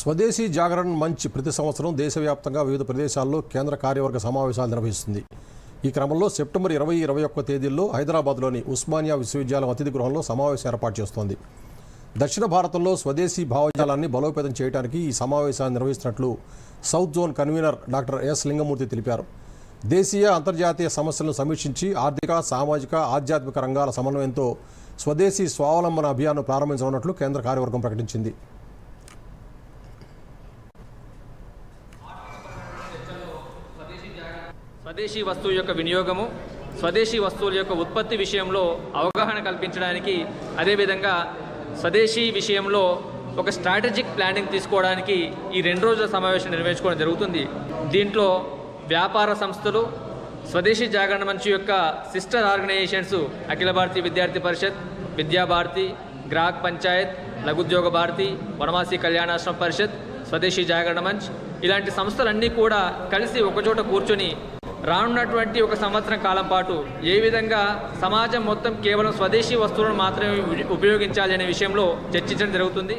స్వదేశీ జాగరణ్ మంచ్ ప్రతి సంవత్సరం దేశవ్యాప్తంగా వివిధ ప్రదేశాల్లో కేంద్ర కార్యవర్గ సమావేశాలు నిర్వహిస్తుంది. ఈ క్రమంలో సెప్టెంబర్ ఇరవై ఇరవై ఒక్క తేదీల్లో హైదరాబాద్లోని ఉస్మానియా విశ్వవిద్యాలయం అతిథి గృహంలో సమావేశం ఏర్పాటు చేస్తోంది. దక్షిణ భారతంలో స్వదేశీ భావజాలాన్ని బలోపేతం చేయడానికి ఈ సమావేశాన్ని నిర్వహిస్తున్నట్లు south zone convener doctor S Lingamurthy తెలిపారు. దేశీయ అంతర్జాతీయ సమస్యలను సమీక్షించి ఆర్థిక సామాజిక ఆధ్యాత్మిక రంగాల సమన్వయంతో స్వదేశీ స్వావలంబన అభియాన్ను ప్రారంభించనున్నట్లు కేంద్ర కార్యవర్గం ప్రకటించింది. స్వదేశీ వస్తువు యొక్క వినియోగము స్వదేశీ వస్తువుల యొక్క ఉత్పత్తి విషయంలో అవగాహన కల్పించడానికి అదేవిధంగా స్వదేశీ విషయంలో ఒక స్ట్రాటజిక్ ప్లానింగ్ తీసుకోవడానికి ఈ రెండు రోజుల సమావేశం నిర్వహించుకోవడం జరుగుతుంది. దీంట్లో వ్యాపార సంస్థలు స్వదేశీ జాగరణ మంచు యొక్క సిస్టర్ ఆర్గనైజేషన్స్ అఖిల భారతీయ విద్యార్థి పరిషత్ విద్యాభారతి గ్రాహక్ పంచాయత్ లఘుద్యోగ భారతి వనవాసి కళ్యాణాశ్రమ పరిషత్ స్వదేశీ జాగరణ మంచ్ ఇలాంటి సంస్థలన్నీ కూడా కలిసి ఒకచోట కూర్చొని రానున్నటువంటి ఒక సంవత్సరం కాలం పాటు ఏ విధంగా సమాజం మొత్తం కేవలం స్వదేశీ వస్తువులను మాత్రమే ఉపయోగించాలి అనే విషయంలో చర్చించడం జరుగుతుంది.